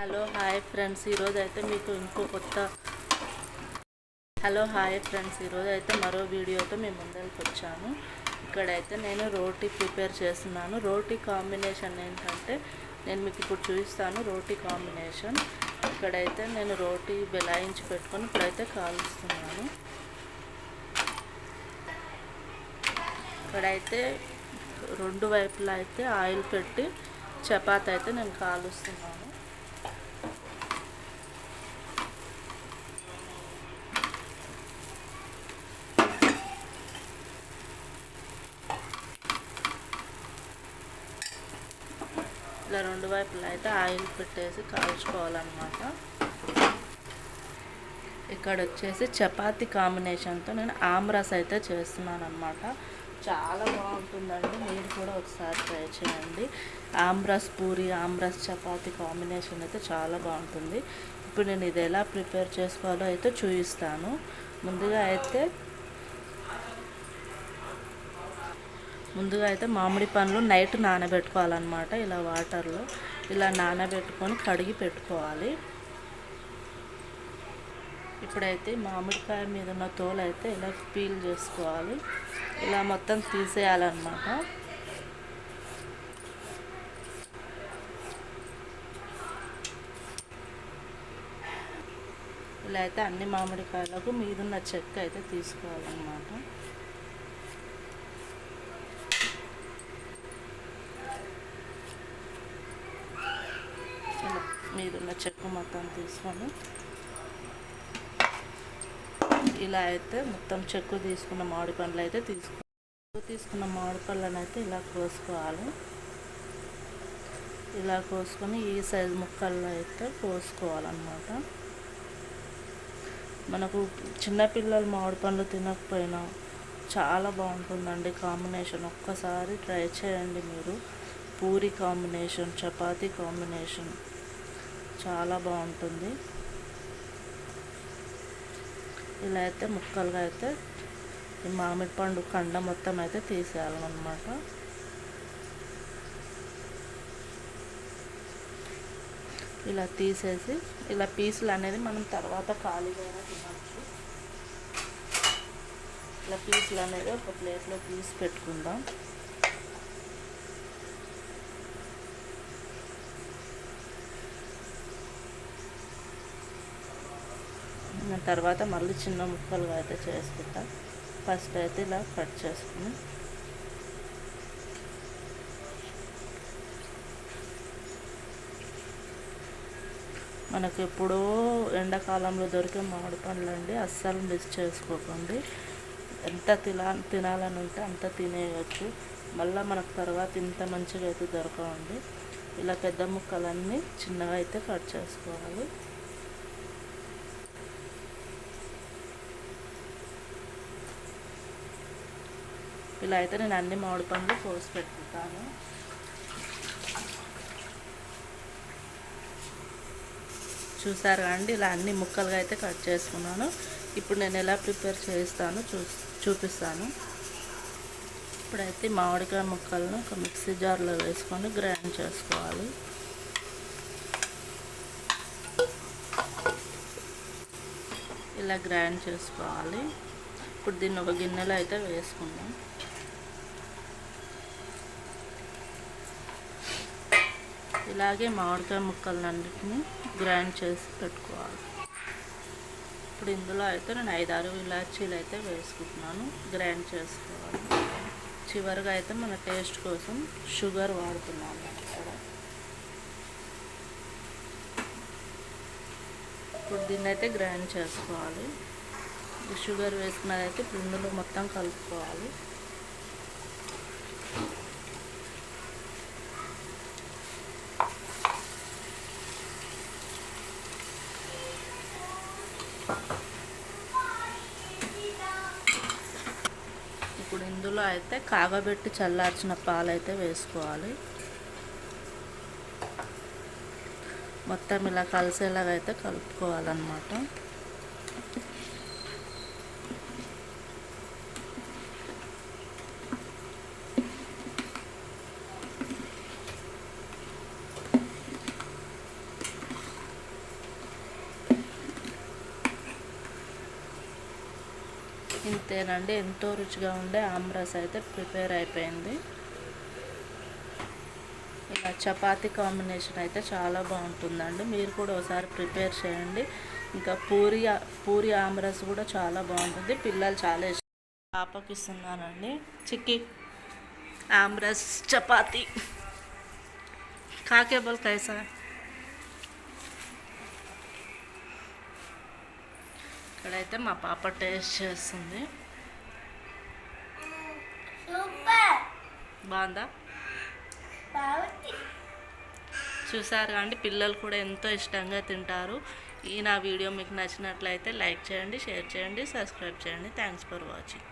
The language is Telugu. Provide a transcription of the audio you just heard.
హలో హాయ్ ఫ్రెండ్స్ ఈరోజు అయితే మీకు ఇంకో కొత్త హలో హాయ్ ఫ్రెండ్స్ ఈరోజు అయితే మరో వీడియోతో మేము ముందరికి వచ్చాను. ఇక్కడైతే నేను రోటీ ప్రిపేర్ చేస్తున్నాను. రోటీ కాంబినేషన్ ఏంటంటే నేను మీకు ఇప్పుడు చూపిస్తాను రోటీ కాంబినేషన్. ఇక్కడైతే నేను రోటీ బెలాయించి పెట్టుకొని ఇప్పుడైతే కాలుస్తున్నాను. ఇక్కడైతే రెండు వైపులా అయితే ఆయిల్ పెట్టి చపాతి అయితే నేను కాలుస్తున్నాను. ఇలా రెండు వైపులా అయితే ఆయిల్ పెట్టేసి కాల్చుకోవాలన్నమాట. ఇక్కడ వచ్చేసి చపాతి కాంబినేషన్తో నేను ఆమ్రస్ అయితే చేస్తున్నాను అనమాట చాలా బాగుంటుందండి. మీరు కూడా ఒకసారి ట్రై చేయండి. ఆమ్రస్ పూరి ఆమ్రస్ చపాతి కాంబినేషన్ అయితే చాలా బాగుంటుంది. ఇప్పుడు నేను ఇది ఎలా ప్రిపేర్ చేసుకోవాలో అయితే చూపిస్తాను. ముందుగా అయితే ముందుగా అయితే మామిడి పండ్లు నైట్ నానబెట్టుకోవాలన్నమాట ఇలా వాటర్లో. ఇలా నానబెట్టుకొని కడిగి పెట్టుకోవాలి. ఇప్పుడైతే మామిడికాయ మీద ఉన్న తోలు అయితే ఇలా పీల్ చేసుకోవాలి. ఇలా మొత్తం తీసేయాలన్నమాట. ఇలా అయితే అన్ని మామిడికాయలకు మీదున్న చెక్క అయితే తీసుకోవాలన్నమాట ఇలా ఇలా చెక్క మొత్తం తీసుకొని ఇలా అయితే మొత్తం చెక్కు తీసుకున్న మామిడి పండ్లు అయితే తీసుకు తీసుకున్న మామిడి పళ్ళను అయితే ఇలా కోసుకోవాలి. ఇలా కోసుకొని ఈ సైజు ముక్కల్లో అయితే కోసుకోవాలన్నమాట. మనకు చిన్నపిల్లలు మామిడి పండ్లు తినకపోయినా చాలా బాగుంటుందండి కాంబినేషన్. ఒక్కసారి ట్రై చేయండి మీరు. Puri combination chapati combination. చాలా బాగుంటుంది. ఇలా అయితే ముక్కలుగా అయితే ఈ మామిడి పండు కండ మొత్తం అయితే తీసేయాలన్నమాట. ఇలా తీసేసి ఇలా పీసులు అనేది మనం తర్వాత ఖాళీగా తినచ్చు. ఇలా పీసులు అనేది ఒక ప్లేట్లో తీసి పెట్టుకుందాం. తర్వాత మళ్ళీ చిన్న ముక్కలుగా అయితే చేసుకుంటాం. ఫస్ట్ అయితే ఇలా కట్ చేసుకుని మనకు ఎప్పుడో ఎండాకాలంలో దొరికే మామిడి పండ్లు అండి అస్సలు మిస్ చేసుకోకండి. ఎంత తినా తినాలని ఉంటే అంత తినేయచ్చు. మళ్ళీ మనకు తర్వాత ఇంత మంచిగా అయితే దొరకవండి. ఇలా పెద్ద ముక్కలన్నీ చిన్నగా అయితే కట్ చేసుకోవాలి. ఇలా అయితే నేను అన్ని మామిడి పండ్లు కోసి పెట్టుకుంటాను. చూసారు అండి ఇలా అన్ని ముక్కలుగా అయితే కట్ చేసుకున్నాను. ఇప్పుడు నేను ఎలా ప్రిపేర్ చేస్తాను చూ చూపిస్తాను. ఇప్పుడైతే మామిడికాయ ముక్కలను ఒక మిక్సీ జార్లో వేసుకొని గ్రైండ్ చేసుకోవాలి. ఇలా గ్రైండ్ చేసుకోవాలి. ఇప్పుడు దీన్ని ఒక గిన్నెలో అయితే వేసుకుందాం. ఇలాగే మామిడికాయ ముక్కలన్నింటినీ గ్రైండ్ చేసి పెట్టుకోవాలి. ఇప్పుడు ఇందులో అయితే నేను ఐదారు ఇలాచీలు అయితే వేసుకుంటున్నాను. గ్రైండ్ చేసుకోవాలి. చివరిగా అయితే మన టేస్ట్ కోసం షుగర్ వాడుతున్నాను ఇక్కడ ఇప్పుడు దీన్ని అయితే గ్రైండ్ చేసుకోవాలి. షుగర్ వేసుకున్నదైతే ఇప్పుడు ఇందులో మొత్తం కలుపుకోవాలి ఇప్పుడు ఇందులో అయితే కాగబెట్టి చల్లార్చిన పాలు అయితే వేసుకోవాలి. మొత్తం ఇలా కలిసేలాగా అయితే కలుపుకోవాలన్నమాట. అంతేనండి ఎంతో రుచిగా ఉండే ఆమ్రస్ అయితే ప్రిపేర్ అయిపోయింది. ఇలా చపాతీ కాంబినేషన్ అయితే చాలా బాగుంటుందండి. మీరు కూడా ఒకసారి ప్రిపేర్ చేయండి. ఇంకా పూరి పూరి ఆమ్రస్ కూడా చాలా బాగుంటుంది. పిల్లలు చాలా ఇష్టం. పాపకి ఇస్తున్నానండి. చిక్కి ఆమ్రస్ చపాతీ. కాకేబల్ కైసా? ఇక్కడైతే మా పాప టేస్ట్ చేస్తుంది. బాగుందా? చూసారు అండి పిల్లలు కూడా ఎంతో ఇష్టంగా తింటారు. ఈ నా వీడియో మీకు నచ్చినట్లయితే లైక్ చేయండి షేర్ చేయండి సబ్స్క్రైబ్ చేయండి. Thanks for watching